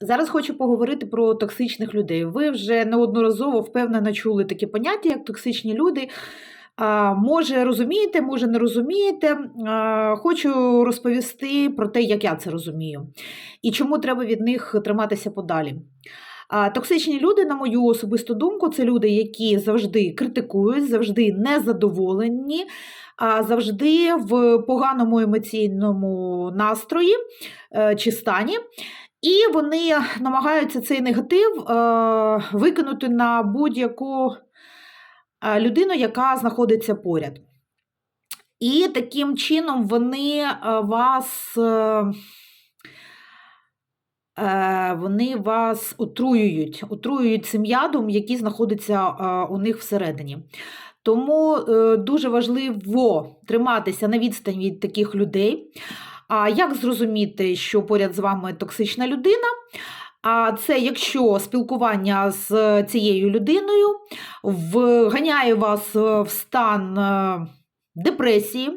Зараз хочу поговорити про токсичних людей. Ви вже неодноразово впевнено чули такі поняття, як токсичні люди. А, Може, розумієте, може, не розумієте. А, Хочу розповісти про те, як я це розумію, і чому треба від них триматися подалі. Токсичні люди, на мою особисту думку, це люди, які завжди критикують, завжди незадоволені, завжди в поганому емоційному настрої е, чи стані. І вони намагаються цей негатив е, викинути на будь-яку е, людину, яка знаходиться поряд. І таким чином вони вас. Е, вони вас отруюють, отруюють цим ядом, який знаходиться е, у них всередині. Тому е, дуже важливо триматися на відстані від таких людей. А як зрозуміти, що поряд з вами токсична людина? А це якщо спілкування з цією людиною вганяє вас в стан депресії,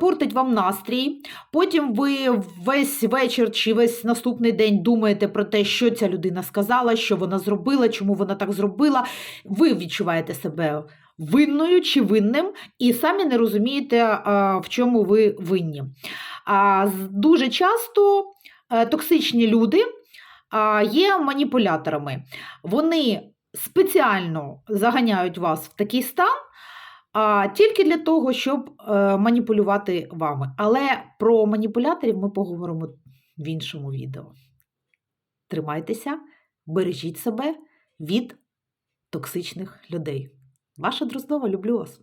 портить вам настрій. Потім ви весь вечір чи весь наступний день думаєте про те, що ця людина сказала, що вона зробила, чому вона так зробила. Ви відчуваєте себе винною чи винним, і самі не розумієте, в чому ви винні. Дуже часто е, токсичні люди є маніпуляторами. Вони спеціально заганяють вас в такий стан. А, тільки для того, щоб е, маніпулювати вами. Але про маніпуляторів ми поговоримо в іншому відео. Тримайтеся, бережіть себе від токсичних людей. Ваша Дроздова, люблю вас.